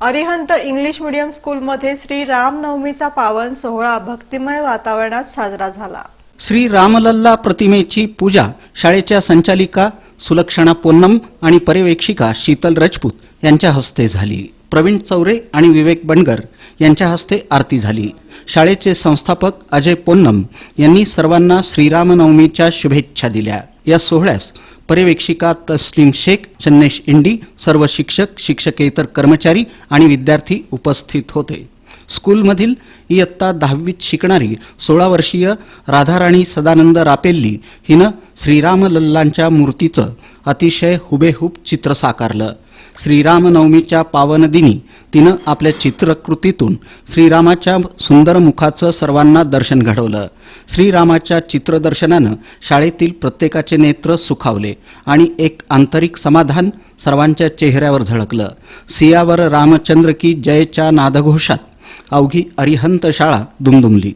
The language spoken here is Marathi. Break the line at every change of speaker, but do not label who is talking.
अरिहंत इंग्लिश मीडियम स्कूलमध्ये श्री रामनवमीचा पावन सोहळा भक्तिमय वातावरणात साजरा झाला.
श्री रामलल्ला प्रतिमेची पूजा शाळेच्या संचालिका सुलक्षणा पोन्नम आणि पर्यवेक्षिका शीतल राजपूत यांच्या हस्ते झाली. प्रवीण चौरे आणि विवेक बनगर यांच्या हस्ते आरती झाली. शाळेचे संस्थापक अजय पोन्नम यांनी सर्वांना श्रीरामनवमीच्या शुभेच्छा दिल्या. या सोहळ्यास पर्यवेक्षिका तस्लीम शेख चन्नेश इंडी सर्व शिक्षक शिक्षकेतर कर्मचारी आणि विद्यार्थी उपस्थित होते. स्कूलमधील इयत्ता दहावीत शिकणारी सोळा वर्षीय राधाराणी सदानंद रापेल्ली हिनं श्रीरामलल्लांच्या मूर्तीचं अतिशय हुबेहूब चित्र साकारलं. श्रीरामनवमीच्या पावनदिनी तिनं आपल्या चित्रकृतीतून श्रीरामाच्या सुंदर मुखाचं सर्वांना दर्शन घडवलं. श्रीरामाच्या चित्रदर्शनानं शाळेतील प्रत्येकाचे नेत्र सुखावले आणि एक आंतरिक समाधान सर्वांच्या चेहऱ्यावर झळकलं. सियावर रामचंद्र की जयच्या नादघोषात अवघी अरिहंत शाळा दुमदुमली.